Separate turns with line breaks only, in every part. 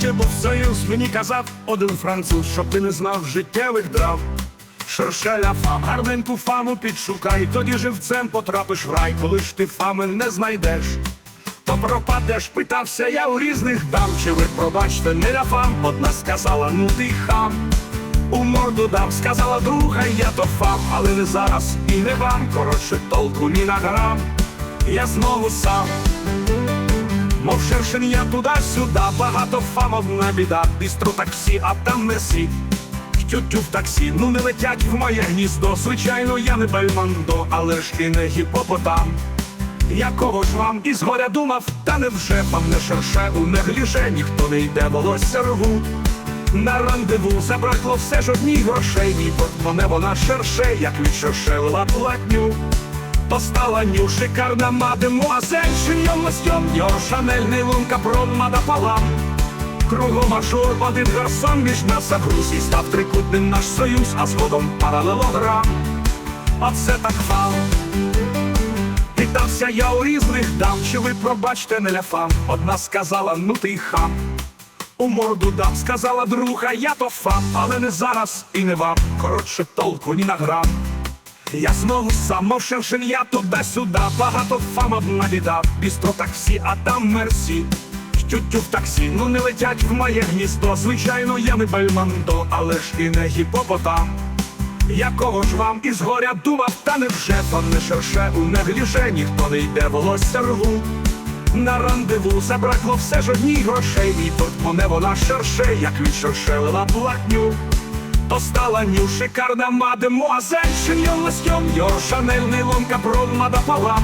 ще був союз, мені казав один француз, щоб ти не знав життєвих драв. Шершеля фам, гарненьку фаму підшукай, тоді живцем потрапиш в рай, коли ж ти фами не знайдеш. То пропадеш, питався я у різних дам, чи ви пробачте, не ля фам, одна сказала, ну ти хам. У морду дам, сказала друга, я то фам, але не зараз і не вам, коротше, толку ні на грам. Я знову сам. Мов шершень я туди-сюди, багато фам одна біда, бістро таксі, а там не сі. Тютю в таксі, ну не летять в моє гніздо. Звичайно, я не бельмондо, але ж і не гіпопотам. Якого ж вам із горя думав, та невже вам не шерше у негліже, ніхто не йде волосся рву. На рандеву забракло все ж одній грошей, мій портмоне вона шерше, як від шершевила платню. То стала ню шикарна мадемуазель, шиньон ластьон, йо шанель, нейлон, капрон, мада палам. Кругом ажур, один гарсон між нас загруз і став трикутним наш союз, а згодом паралелограм. Оце так фал. Питався я у різних дам, чи ви пробачте не ляфам. Одна сказала, ну ти хам. У морду дам, сказала друга, я то фам, але не зараз і не вам. Коротше, толку ні на грам. Я знову сам, мов я туди-сюди, багато фам одна біда, бістро таксі, а там мерсі. Тютю в таксі, ну не летять в моє гніздо. Звичайно, я не бельмондо, але ж і не гіпопотам. Якого ж вам із горя думав, та невже то не шерше у негліже, ніхто не йде волосся рву. На рандеву забракло все ж одній грошей, і портмоне вона шерше, як від шершелила платню. То стала ню шикарна мадемуазель, шиньон ластьон, йо шанель, нейлон, капрон, мада палам.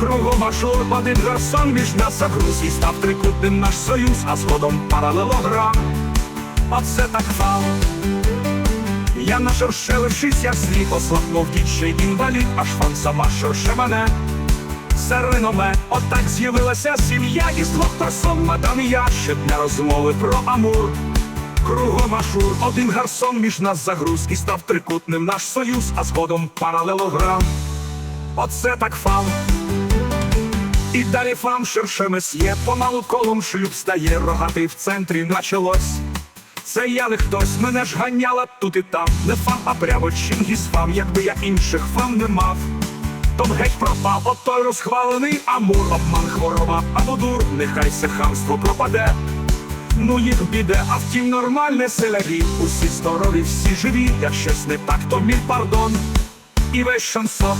Кругом ажур, один гарсон між нас загруз і став трикутним наш союз, а згодом паралелограм. Оце так фал. Я на шерше лишився як слід, ослабнув дідший інвалід, аж фан сама шерше мене. Сереноме, отак з'явилася сім'я із двох персон, мадам і я, ще для розмови про амур. Кругом ашур, один гарсон між нас загруз і став трикутним наш союз, а згодом паралелограм. Оце так фал. І далі фам ширше месьє, помалу колом шлюб стає, рогатий в центрі началось. Це я не хтось, мене ж ганяла тут і там, не фам, а прямо чингіс фам, якби я інших фам не мав. То б геть пропав, от той розхвалений амур, обман хвороба, або дур, нехай це хамство пропаде. Ну їх біде, а втім нормальне селярі, усі здорові, всі живі, як щось не так, то мій пардон. І весь шансон